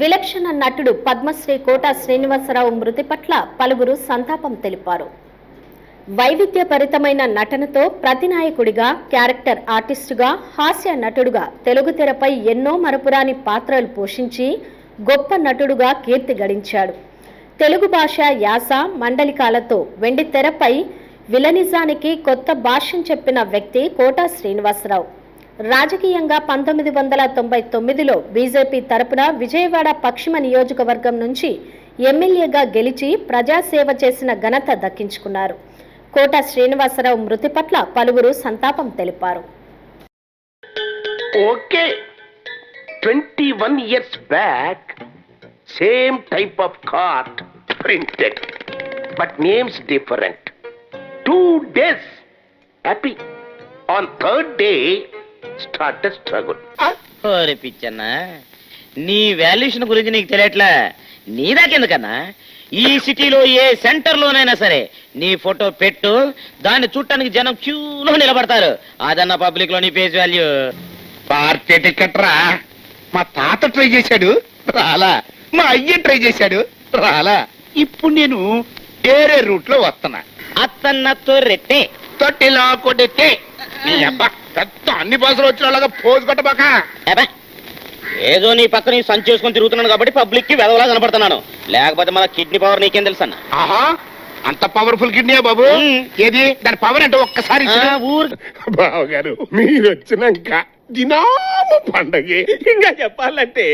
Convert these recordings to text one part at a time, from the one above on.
విలక్షణ నటుడు పద్మశ్రీ కోట శ్రీనివాసరావు మృతి పట్ల పలువురు సంతాపం తెలిపారు. వైవిధ్యభరితమైన నటనతో ప్రతినాయకుడిగా క్యారెక్టర్ ఆర్టిస్టుగా హాస్య నటుడుగా తెలుగు తెరపై ఎన్నో మరపురాని పాత్రలు పోషించి గొప్ప నటుడుగా కీర్తి గడించాడు. తెలుగు భాష యాస మండలికాలతో వెండి తెరపై విలనిజానికి కొత్త భాష్యం చెప్పిన వ్యక్తి కోటా శ్రీనివాసరావు. రాజకీయంగా పంతొమ్మిది వందల తొంభై తొమ్మిదిలో బీజేపీ తరపున విజయవాడ పశ్చిమ నియోజకవర్గం నుంచి ఎమ్మెల్యేగా గెలిచి ప్రజాసేవ చేసిన ఘనత దక్కించుకున్నారు. కోట శ్రీనివాసరావు మృతి పట్ల పలువురు సంతాపం తెలిపారు. Okay. Twenty one years back same type of card printed but names different. Two days happy. On third day start struggle ఓరే పిచ్చన్న నీ వాల్యుయేషన్ గురించి నీకు తెలియట్లే? నీదాకెందుకన్నా ఈ సిటీలో ఏ సెంటర్ లోనైనా సరే నీ ఫోటో పెట్టు దాన్ని చూడటానికి జనం క్యూలో నిలబడతారు. అదన్న పబ్లిక్లో నీ ఫేస్ వాల్యూ పార్టీ టికెట్ రా. మా తాత ట్రై చేశాడు రాలా. మా అయ్య ట్రై చేశాడు రాలా. ఇప్పుడు నేను వేరే రూట్లో వస్తున్నా. అత్తన్నతో రెట్టే. తొట్టిలా కొడితే నీ అబ్బా. పెద్ద అన్ని బస్సులు వచ్చిన వాళ్ళగా పోజు కొట్టబాక. ఏదో నీ పక్కన సంచి చేసుకొని తిరుగుతున్నాను కాబట్టి పబ్లిక్కి వెదవలా కనపడుతున్నాను. లేకపోతే మన కిడ్నీ పవర్ నీకేం తెలుసన్న? ఆహా అంత పవర్ఫుల్ కిడ్నీయా బాబు. ఏది? దాని పవర్ అంటే ఒక్కసారి. ఊరు. బావగారు మీరు వచ్చినాక దినాము పండగే. ఇంకా చెప్పాలంటే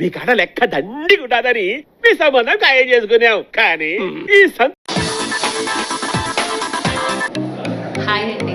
మీ కాడ లెక్క దండి ఉండాలని మీ సంబంధం ఖాయం చేసుకున్నాం. కానీ ఈ సం హాయ్ అండి.